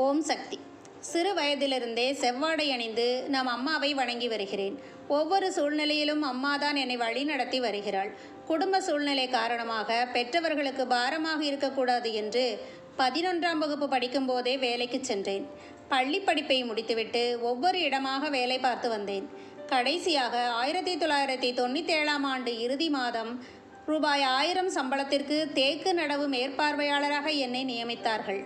ஓம் சக்தி. சிறு வயதிலிருந்தே செவ்வாடை அணிந்து நம் அம்மாவை வணங்கி வருகிறேன். ஒவ்வொரு சூழ்நிலையிலும் அம்மாதான் என்னை வழிநடத்தி வருகிறாள். குடும்ப சூழ்நிலை காரணமாக பெற்றவர்களுக்கு பாரமாக இருக்கக்கூடாது என்று பதினொன்றாம் வகுப்பு படிக்கும்போதே வேலைக்கு சென்றேன். பள்ளி படிப்பை முடித்துவிட்டு ஒவ்வொரு இடமாக வேலை பார்த்து வந்தேன். கடைசியாக ஆயிரத்தி தொள்ளாயிரத்தி தொண்ணூற்றி ஏழாம் ஆண்டு இறுதி மாதம் ரூபாய் ஆயிரம் சம்பளத்திற்கு தேக்கு நடவு மேற்பார்வையாளராக என்னை நியமித்தார்கள்.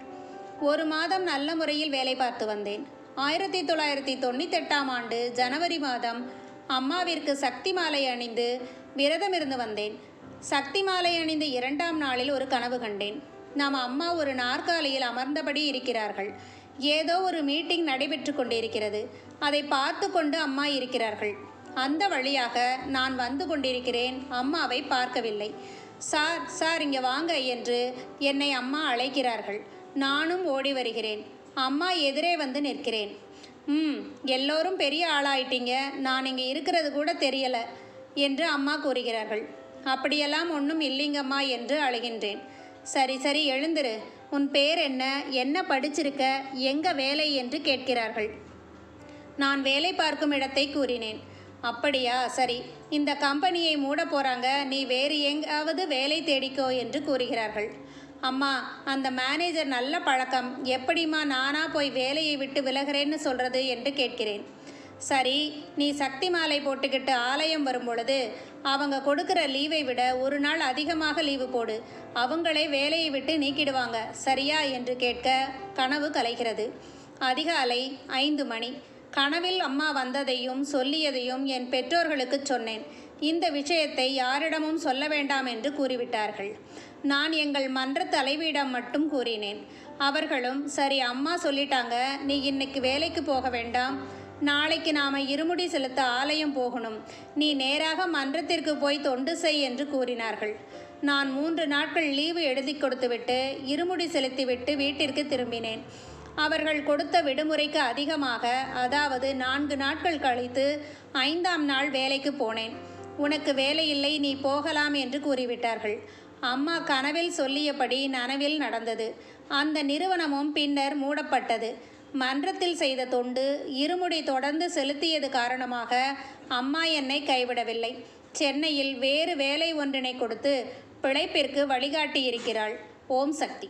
ஒரு மாதம் நல்ல முறையில் வேலை பார்த்து வந்தேன். ஆயிரத்தி தொள்ளாயிரத்தி தொண்ணூத்தெட்டாம் ஆண்டு ஜனவரி மாதம் அம்மாவிற்கு சக்தி மாலை அணிந்து விரதம் இருந்து வந்தேன். சக்தி மாலை அணிந்த இரண்டாம் நாளில் ஒரு கனவு கண்டேன். நம் அம்மா ஒரு நாற்காலியில் அமர்ந்தபடி இருக்கிறார்கள். ஏதோ ஒரு மீட்டிங் நடைபெற்று கொண்டிருக்கிறது. அதை பார்த்து கொண்டு அம்மா இருக்கிறார்கள். அந்த வழியாக நான் வந்து கொண்டிருக்கிறேன். அம்மாவை பார்க்கவில்லை. சார் சார் இங்கே வாங்க என்று என்னை அம்மா அழைக்கிறார்கள். நானும் ஓடி வருகிறேன். அம்மா எதிரே வந்து நிற்கிறேன். ம் எல்லோரும் பெரிய ஆளாயிட்டீங்க. நான் இங்கே இருக்கிறது கூட தெரியல என்று அம்மா கூறுகிறார்கள். அப்படியெல்லாம் ஒன்றும் இல்லைங்கம்மா என்று அழுகின்றேன். சரி சரி எழுந்துரு. உன் பேர் என்ன? என்ன படிச்சிருக்க? எங்க வேலை? என்று கேட்கிறார்கள். நான் வேலை பார்க்கும் இடத்தை கூறினேன். அப்படியா? சரி. இந்த கம்பெனியை மூட போகிறாங்க நீ வேறு எங்காவது வேலை தேடிக்கோ என்று கூறுகிறார்கள். அம்மா அந்த மேனேஜர் நல்ல பழக்கம். எப்படிம்மா நானாக போய் வேலையை விட்டு விலகிறேன்னு சொல்கிறது என்று கேட்கிறேன். சரி நீ சக்தி மாலை போட்டுக்கிட்டு ஆலயம் வரும் பொழுது அவங்க கொடுக்குற லீவை விட ஒரு நாள் அதிகமாக லீவு போடு. அவங்களே வேலையை விட்டு நீக்கிடுவாங்க. சரியா என்று கேட்க கனவு கலைகிறது. அதிகாலை ஐந்து மணி. கனவில் அம்மா வந்ததையும் சொல்லியதையும் என் பெற்றோர்களுக்கு சொன்னேன். இந்த விஷயத்தை யாரிடமும் சொல்ல வேண்டாம் என்று கூறிவிட்டார்கள். நான் எங்கள் மன்ற தலைவியிடம் மட்டும் கூறினேன். அவர்களும் சரி அம்மா சொல்லிட்டாங்க நீ இன்னைக்கு வேலைக்கு போக வேண்டாம். நாளைக்கு நாம இருமுடி செலுத்த ஆலயம் போகணும். நீ நேராக மன்றத்திற்கு போய் தொண்டு செய் என்று கூறினார்கள். நான் மூன்று நாட்கள் லீவு எழுதி கொடுத்துவிட்டு இருமுடி செலுத்திவிட்டு வீட்டிற்கு திரும்பினேன். அவர்கள் கொடுத்த விடுமுறைக்கு அதிகமாக அதாவது நான்கு நாட்கள் கழித்து ஐந்தாம் நாள் வேலைக்கு போனேன். உனக்கு வேலையில்லை நீ போகலாம் என்று கூறிவிட்டார்கள். அம்மா கனவில் சொல்லியபடி நனவில் நடந்தது. அந்த நிறுவனமும் பின்னர் மூடப்பட்டது. மன்றத்தில் செய்த தொண்டு இருமுடி தொடர்ந்து செலுத்தியது காரணமாக அம்மா என்னை கைவிடவில்லை. சென்னையில் வேறு வேலை ஒன்றினை கொடுத்து பிழைப்பிற்கு வழிகாட்டியிருக்கிறாள். ஓம் சக்தி.